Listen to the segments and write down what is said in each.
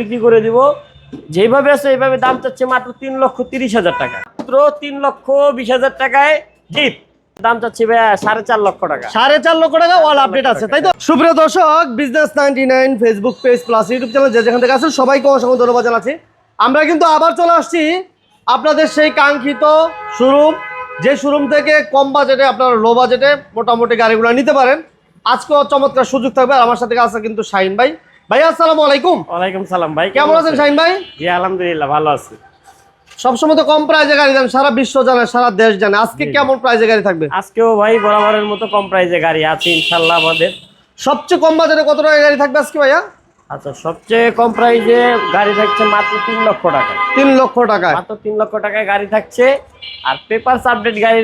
বিক্রি করে দিব। যেভাবে আছে এইভাবে দাম চাচ্ছে মাত্র তিন লক্ষ তিরিশ হাজার টাকা। মাত্র তিন লক্ষ বিশ হাজার টাকায় জিপ। দাম চাচ্ছে সাড়ে চার লক্ষ টাকা। সাড়ে চার লক্ষ টাকা অল আপডেট আছে তাই তো? সুপ্রিয় দর্শক business ninety nine Facebook page plus YouTube channel যে যেখান থেকে আছেন সবাইকে অসংখ্য ধন্যবাদ জানাচ্ছি। আমরা কিন্তু আবার চলে আসছি আপনাদের সেই কাঙ্ক্ষিত শোরুম যে শোরুম থেকে কম বাজেটে আপনারা লো বাজেটে মোটামুটি গাড়িগুলো নিতে পারেন। আজকেও চমৎকার সুযোগ থাকবে আর আমার সাথে আছে কিন্তু শাহিন ভাই। ভাই আসসালামু আলাইকুম। ওয়ালাইকুম সালাম ভাই কেমন আছেন শাহিন ভাই? জি আলহামদুলিল্লাহ ভালো আছি। সবসময় তো কম প্রাইজে গাড়ি দেন সারা বিশ্ব জানে সারা দেশ জানে। আজকে কেমন প্রাইজে গাড়ি থাকবে? আজকেও ভাই বরাবরের মতো কম প্রাইসে গাড়ি আছে ইনশাল্লাহ আমাদের। সবচেয়ে কম বাজারে কত টাকা গাড়ি থাকবে আজকে ভাইয়া? আচ্ছা সবচেয়ে কম প্রাইজে গাড়ি থাকছে মাত্র তিন লক্ষ টাকা। তিন লক্ষ টাকা মাত্র তিন লক্ষ টাকায় গাড়ি থাকছে। আর পেপারস আপডেট গাড়ি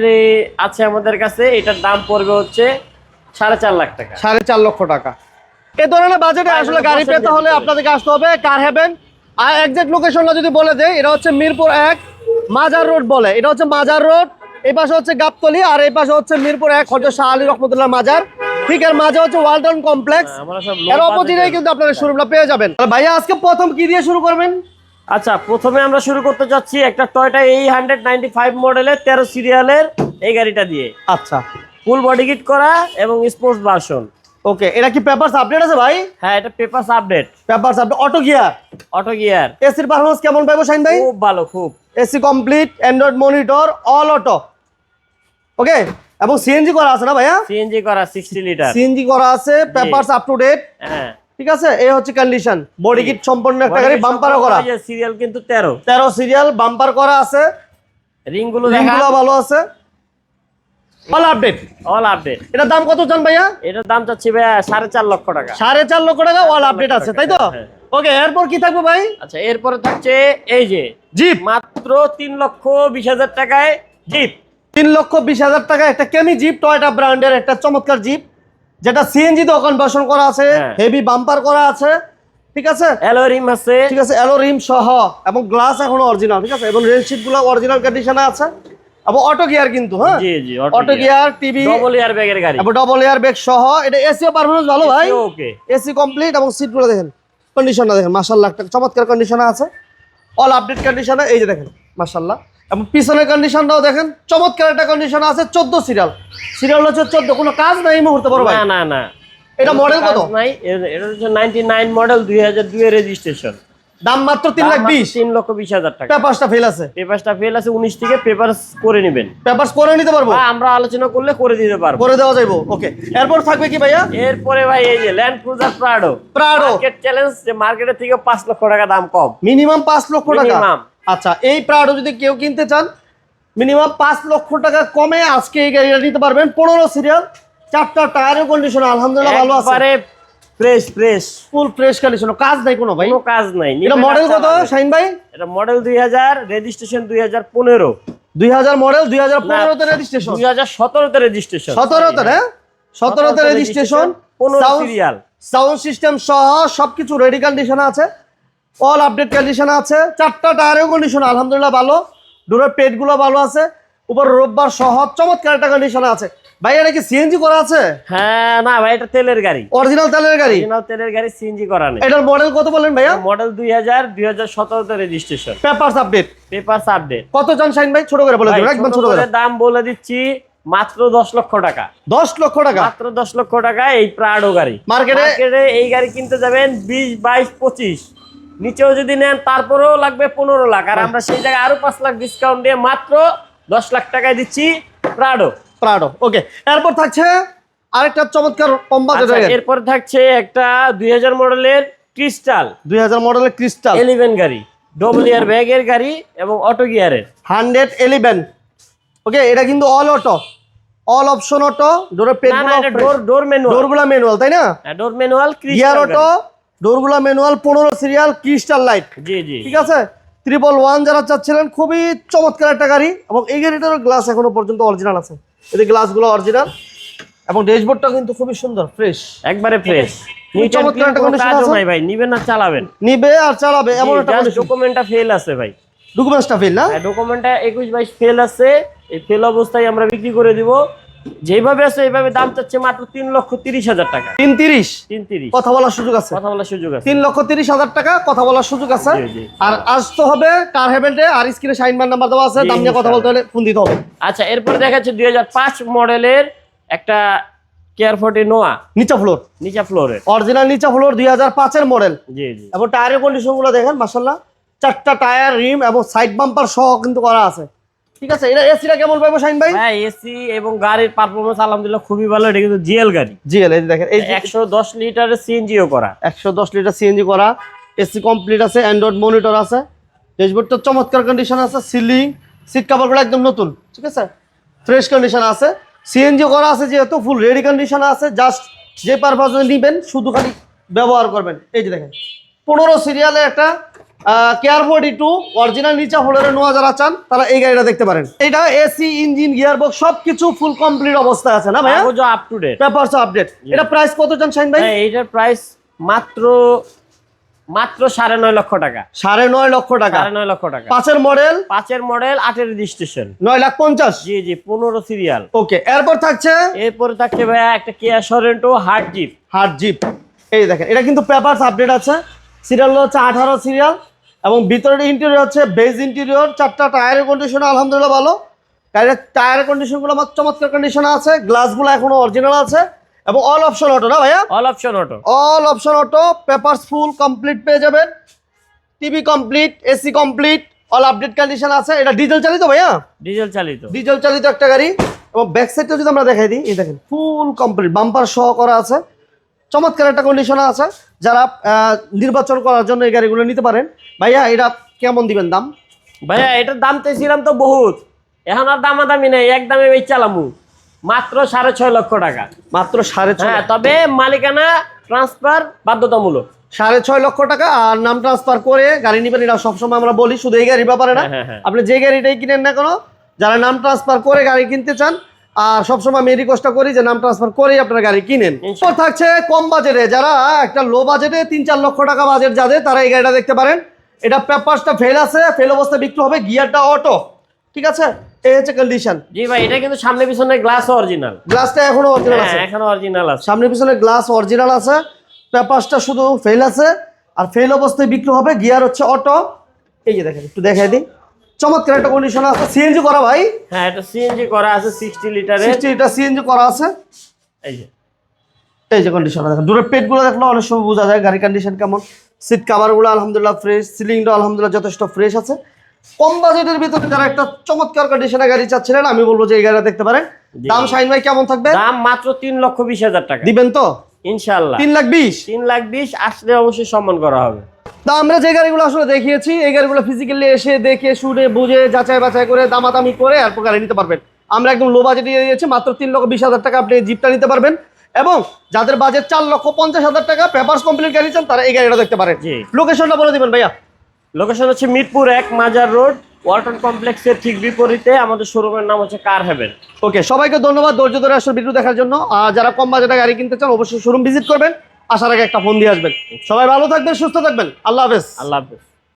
আছে আমাদের কাছে এটার দাম পড়বে হচ্ছে সাড়ে চার লাখ টাকা। সাড়ে চার লক্ষ টাকা। এ ধরনের বাজেটে আসলে গাড়ি পেতে হলে আপনাদেরকে আসতে হবে। কার হ্যাভেন আর একজ্যাক্ট লোকেশনটা যদি বলে দেয় এটা হচ্ছে মিরপুর এক মাজার রোড বলে। এটা হচ্ছে মাজার রোড। এই পাশে হচ্ছে গাবতলি আর এই পাশে হচ্ছে মিরপুর এক হচ্ছে শাহ আলী রহমতুল্লাহ মাজার। ঠিক এর মাঝে হচ্ছে ওয়ালটন কমপ্লেক্স। হ্যাঁ, এর অপোজিটেই কিন্তু আপনারা শোরুমটা পেয়ে যাবেন। ভাইয়া আজকে প্রথম কি দিয়ে শুরু করবেন? আচ্ছা প্রথমে আমরা শুরু করতে যাচ্ছি একটা টয়টা এই হান্ড্রেড নাইনটি ফাইভ মডেলের তেরো সিরিয়ালের এই গাড়িটা দিয়ে। আচ্ছা। ফুল বডি কিট করা এবং স্পোর্টস ভার্সন ওকে এটা কি পেপারস আপডেট আছে ভাই? হ্যাঁ এটা papers update papers update auto gear auto gear এসির পারফরমেন্স কেমন পাইবো শাইন ভাই? খুব ভালো খুব। AC complete android monitor all auto okay এবং সিএনজি করা আছে না ভাইয়া? সিএনজি করা সিক্সটি লিটার সিএনজি করা আছে পেপারস আপ টু ডেট হ্যাঁ। ঠিক আছে? এই হচ্ছে কন্ডিশন বডি কিট সম্পন্ন একটা গাড়ি বাম্পারও করা। সিরিয়াল কিন্তু তেরো। তেরো সিরিয়াল বাম্পার করা আছে। রিংগুলো দেখা রিংগুলো ভালো আছে। অল আপডেট অল আপডেট এটার দাম কত চান ভাইয়া? এটার দাম চাচ্ছি ভাইয়া সাড়ে চার লক্ষ টাকা। সাড়ে চার লক্ষ টাকা অল আপডেট আছে তাই তো? হ্যাঁ। ওকে এরপর কি থাকবে ভাই? আচ্ছা এরপরে থাকছে এই যে জিপ মাত্র তিন লক্ষ বিশ হাজার টাকায় জিপ তিন লক্ষ বিশ হাজার টাকা একটা কেমি জিপ টয়টা ব্র্যান্ডের একটা চমৎকার জিপ যেটা সিএনজি তে কনভার্সন করা আছে হ্যাঁ। হেভি বাম্পার করা আছে ঠিক আছে? অ্যালোরিম আছে। ঠিক আছে অ্যালো রিম সহ এবং গ্লাস এখনও অরিজিনাল ঠিক আছে? এবং রেল শিটগুলো অরিজিনাল কন্ডিশনে আছে। এবং অটো গিয়ার কিন্তু হ্যাঁ? জি জি auto gear TV double air ব্যাগের গাড়ি। এবং ডবল এয়ার ব্যাগ সহ এটা এসিও পারফরমেন্স ভালো ভাই। ওকে এসি কমপ্লিট এবং সিট দেখেন কন্ডিশনটা দেখেন মাশাআল্লাহ একটা চমৎকার কন্ডিশনে আছে। অল আপডেট কন্ডিশনে এই যে দেখেন মাশাআল্লাহ। এবং পিছনের কন্ডিশনটাও দেখেন চমৎকার একটা কন্ডিশন আছে চোদ্দ সিরিয়াল সিরিয়াল হচ্ছে চোদ্দ কোনো কাজ নাই এই মুহূর্তে বড় ভাই। না না না। এটা মডেল কত? নাই এটা হচ্ছে নাইনটি নাইন মডেল দুই হাজার দুই রেজিস্ট্রেশন দাম মাত্র তিন লাখ বিশ। তিন লক্ষ বিশ হাজার টাকা। পেপারসটা ফেল আছে। পেপারসটা ফেল আছে উনিশ থেকে পেপার করে নেবেন। পেপারস করে নিতে পারব? বা আমরা আলোচনা করলে করে দিতে পারব। করে দেওয়া যাইবো ওকে এরপর থাকবে কি ভাইয়া? এরপরে ভাই এই যে land cruiser Prado Prado market challenge যে মার্কেটের থেকে পাঁচ লক্ষ টাকা দাম কম। মিনিমাম পাঁচ লক্ষ টাকা। আচ্ছা এই প্রাডো যদি কেউ কিনতে চান মিনিমাম পাঁচ লক্ষ টাকা কমে আজকে এই গাড়িটা নিতে পারবেন। পনেরো সিরিয়াল চারটা টায়ারের কন্ডিশন আলহামদুলিল্লাহ ভালো আছে। Fresh fresh full fresh condition কাজ নাই কোনো ভাই? কোনো কাজ নাই এটা মডেল কত শাইন ভাই? এটা মডেল দুই হাজার রেজিস্ট্রেশন দুই হাজার পনেরো। দুই হাজার মডেল দুই হাজার পনেরোতে রেজিস্ট্রেশন দুই হাজার সতেরোতে রেজিস্ট্রেশন সতেরোতে হ্যাঁ সতেরোতে 17 রেজিস্ট্রেশন পনেরো সিরিয়াল সাউন্ড সিস্টেম সহ সবকিছু রেডি কন্ডিশনে আছে। অল আপডেট কন্ডিশনে আছে। চারটা টায়ারের কন্ডিশন আলহামদুলিল্লাহ ভালো। ডোরের পেটগুলো ভালো আছে। উপর রোববার সহ চমৎকার একটা কন্ডিশন আছে। ভাই এটা কি সিএনজি করা আছে? হ্যাঁ না ভাই এটা তেলের গাড়ি। অরিজিনাল তেলের গাড়ি? অরিজিনাল তেলের গাড়ি সিএনজি করা নেই। এটার মডেল কত বলেন ভাইয়া? মডেল দুই হাজার দুই হাজার সতেরোতে registration papers update papers update কত জন শাইন ভাই? ছোট করে বলে দেবেন একদম ছোট করে। দাম বলে দিচ্ছি মাত্র দশ লক্ষ টাকা। দশ লক্ষ টাকা? মাত্র দশ লক্ষ টাকা এই প্রাডো গাড়ি। মার্কেটে মার্কেটে এই গাড়ি কিনতে যাবেন বিশ বাইশ পঁচিশ। নিচেও যদি নেন তারপরেও লাগবে পনেরো লাখ। আর আমরা সেই জায়গায় আরও পাঁচ লাখ ডিসকাউন্ট দিয়ে মাত্র দশ লাখ টাকায় দিচ্ছি প্রাডো প্রাডো। ওকে এরপর থাকছে আরেকটা চমৎকার কম বাজেটের গাড়ি এরপর থাকছে একটা দুই হাজার মডেলের ক্রিস্টাল। দুই হাজার মডেলের ক্রিস্টাল। এলিভেন গাড়ি ডবল ইয়ার ব্যাগের গাড়ি এবং অটো গিয়ারের হান্ড্রেড এলিভেন। ওকে এটা কিন্তু all auto all option auto ডোরের পেট না না এটা ডোর ডোর ম্যানুয়াল ডোরগুলা ম্যানুয়াল তাই না? ডোর ম্যানুয়াল গিয়ার অটো ডোরগুলা ম্যানুয়াল পনেরো সিরিয়াল ক্রিস্টাল লাইট জি জি। ঠিক আছে? ট্রিপল ওয়ান যারা চাচ্ছিলেন খুবই চমৎকার একটা গাড়ি এবং এই গাড়িটার গ্লাস এখনও পর্যন্ত অরিজিনাল আছে। এদের গ্লাসগুলো অরিজিনাল এবং ড্যাশবোর্ডটা কিন্তু খুবই সুন্দর ফ্রেশ একবারে ফ্রেশ। নাই ভাই নিবেন না চালাবেন। নিবে আর চালাবে এমন একটা ডকুমেন্টটা ফেল আছে ভাই। ডকুমেন্টসটা ফেল না? ডকুমেন্টটা একুশ বাইশ ফেল আছে এই ফেল অবস্থায় আমরা বিক্রি করে দিব। যেভাবে আছে এইভাবে দাম চাচ্ছে মাত্র তিন লক্ষ তিরিশ হাজার টাকা। তিন তিরিশ? তিন তিরিশ। কথা বলার সুযোগ আছে। কথা বলার সুযোগ আছে। তিন লক্ষ তিরিশ হাজার টাকা কথা বলার সুযোগ আছে। আর আসতে হবে কার হেভেন্টে আর স্ক্রিনে সাইন বার নাম্বার দেওয়া আছে দাম নিয়ে কথা বলতে হলে ফোন দিতে হবে। আচ্ছা এরপর দেখা যাচ্ছে দুই হাজার পাঁচ মডেলের একটা কেয়ার ফোর্টি নোয়া নিচা ফ্লোর নিচা ফ্লোরে অরিজিনাল নিচা ফ্লোর দুই হাজার পাঁচের মডেল জি জি। এবং টায়ারের কন্ডিশনগুলো দেখেন মাসাল্লাহ চারটা টায়ার রিম এবং সাইড বাম্পার সহ কিন্তু করা আছে। ঠিক আছে এটা এসিটা কেমন পাবো শাইন ভাই? হ্যাঁ এসি এবং গাড়ির পারফরমেন্স আলহামদুলিল্লাহ খুবই ভালো এটা কিন্তু জিএল গাড়ি। জি এই দেখেন এই একশো দশ লিটারের সিএনজিও করা। একশো দশ লিটার সিএনজি করা এসি কমপ্লিট আছে অ্যান্ড্রয়েড মনিটর আছে ড্যাশবোর্ডটা চমৎকার কন্ডিশন আছে সিলিং সিট কাভারগুলো একদম নতুন ঠিক আছে? ফ্রেশ কন্ডিশন আছে সিএনজি করা আছে যেহেতু ফুল রেডি কন্ডিশন আছে জাস্ট যে পারপাসে নেবেন শুধু খালি ব্যবহার করবেন। এই যে দেখেন পনেরো সিরিয়ালে একটা কেয়ার ফোর্টি টু অরিজিনাল নিচা ফ্লোরে নোয়া যারা চান তারা এই গাড়িটা দেখতে পারেন। এটা এসি ইঞ্জিন গিয়ার বক্স সব কিছু ফুল কমপ্লিট অবস্থায় আছে না কাগজ up to date papers update এটা প্রাইস কত চান শাইন ভাই? হ্যাঁ এইটার প্রাইস মাত্র মাত্র সাড়ে নয় লক্ষ টাকা। সাড়ে নয় লক্ষ টাকা। সাড়ে নয় লক্ষ টাকা। পাঁচের মডেল পাঁচের মডেল আটের রেজিস্ট্রেশন নয় লাখ পঞ্চাশ? জি জি পনেরো সিরিয়াল ওকে এরপর থাকছে? এরপরে থাকছে ভাইয়া একটা Kia Sorento hard jeep hard jeep এই দেখেন এটা কিন্তু পেপারস আপডেট আছে। সিরিয়াল হচ্ছে আঠারো সিরিয়াল এবং ভিতরের ইন্টেরিয়র হচ্ছে বেজ ইন্টেরিয়র চারটা টায়ারের কন্ডিশন আলহামদুলিল্লাহ ভালো। গাড়ির টায়ারের কন্ডিশনগুলো আমার চমৎকার কন্ডিশন আছে গ্লাসগুলো এখনও অরিজিনাল আছে। এবং অল অপশন অটো না ভাইয়া? All option auto all option auto papers full complete পেয়ে যাবেন। TV complete AC complete all update condition আছে। এটা ডিজেল চালিত ভাইয়া? ডিজেল চালিত। ডিজেল চালিত একটা গাড়ি। এবং ব্যাক সাইডটা যদি আমরা দেখাই দিই এই দেখেন ফুল কমপ্লিট বাম্পার সহ করা আছে। চমৎকার একটা কন্ডিশন আছে। যারা নির্বাচন করার জন্য এই গাড়িগুলো নিতে পারেন। ভাইয়া এটা কেমন দিবেন দাম? ভাইয়া এটার দাম চাইছিলাম তো বহুত। এখন আর দামাদামি নেই এক দামে বেচ চালামু মাত্র সাড়ে ছয় লক্ষ টাকা। মাত্র সাড়ে ছয় হ্যাঁ তবে মালিকানা ট্রান্সফার বাধ্যতামূলক। সাড়ে ছয় লক্ষ টাকা আর নাম ট্রান্সফার করে গাড়ি নিবেন। এটা সবসময় আমরা বলি শুধু এই গাড়ির ব্যাপারে না। হ্যাঁ, হ্যাঁ। আপনি যে গাড়িটাই কিনেন না কেন যারা নাম ট্রান্সফার করে গাড়ি কিনতে চান আর সবসময় আমি রিকোয়েস্টটা করি যে নাম ট্রান্সফার করেই আপনার গাড়ি কিনেন। থাকছে কম বাজেটে যারা একটা লো বাজেটে তিন চার লক্ষ টাকা বাজেট যাদের তারা এই গাড়িটা দেখতে পারেন। এটা পেপারসটা ফেল আছে ফেল অবস্থায় বিক্রি হবে গিয়ারটা অটো ঠিক আছে? এই হচ্ছে কন্ডিশন জি ভাই এটা কিন্তু সামনে পিছনে গ্লাস অরিজিনাল গ্লাসটা এখনও অরিজিনাল আছে। হ্যাঁ এখনও অরিজিনাল আছে। সামনে পিছনে গ্লাস অরিজিনাল আছে। পেপারসটা শুধু ফেল আছে। আর ফেল অবস্থায় বিক্রি হবে গিয়ার হচ্ছে অটো এই যে দেখেন একটু দেখাই দিই। চমৎকার একটা কন্ডিশন আছে। সিএনজি করা ভাই। হ্যাঁ এটা সিএনজি করা আছে সিক্সটি লিটারের। সিক্সটি এটা সিএনজি করা আছে। এই যে। এই যে কন্ডিশন দেখেন। দূরের পেটগুলো দেখলে অনেক সময় বোঝা যায় গাড়ির কন্ডিশন কেমন। সিট কাভারগুলো আলহামদুলিল্লাহ ফ্রেশ সিলিংটা আলহামদুলিল্লাহ যথেষ্ট ফ্রেশ আছে। কম বাজেটের ভিতরে যারা একটা চমৎকার কন্ডিশনের গাড়ি চাচ্ছিলেন আমি বলব যে এই গাড়িটা দেখতে পারেন। দাম শাইন ভাই কেমন থাকবে? দাম মাত্র তিন লক্ষ বিশ হাজার টাকা। দিবেন তো? ইনশাল্লাহ তিন লাখ বিশ? তিন লাখ বিশ আসলে অবশ্যই সম্মান করা হবে। তা আমরা যে গাড়িগুলো আসলে দেখিয়েছি এই গাড়িগুলো ফিজিক্যালি এসে দেখে শুনে বুঝে যাচাই বাছাই করে দামাদামি করে এরপর গাড়ি নিতে পারবেন। আমরা একদম লো বাজেটে দিয়ে দিয়েছি মাত্র তিন লক্ষ বিশ হাজার টাকা আপনি জিপটা নিতে পারবেন। এবং যাদের বাজেট চার লক্ষ পঞ্চাশ হাজার টাকা পেপারস কমপ্লিট গাড়ি চান তারা এই গাড়িটা দেখতে পারেন। লোকেশনটা বলে দিবেন ভাইয়া। লোকেশন হচ্ছে মিরপুর এক মাজার রোড ওয়ালটন কমপ্লেক্সের ঠিক বিপরীতে। আমাদের শোরুমের নাম হচ্ছে কার হেভেন। ওকে সবাইকে ধন্যবাদ ধৈর্য ধরে আসলে ভিডিও দেখার জন্য। আর যারা কম বাজেটে গাড়ি কিনতে চান অবশ্যই শোরুম ভিজিট করবেন। আসার আগে একটা ফোন দিয়ে আসবেন। সবাই ভালো থাকবেন, সুস্থ থাকবেন। আল্লাহ হাফেজ। আল্লাহ হাফেজ।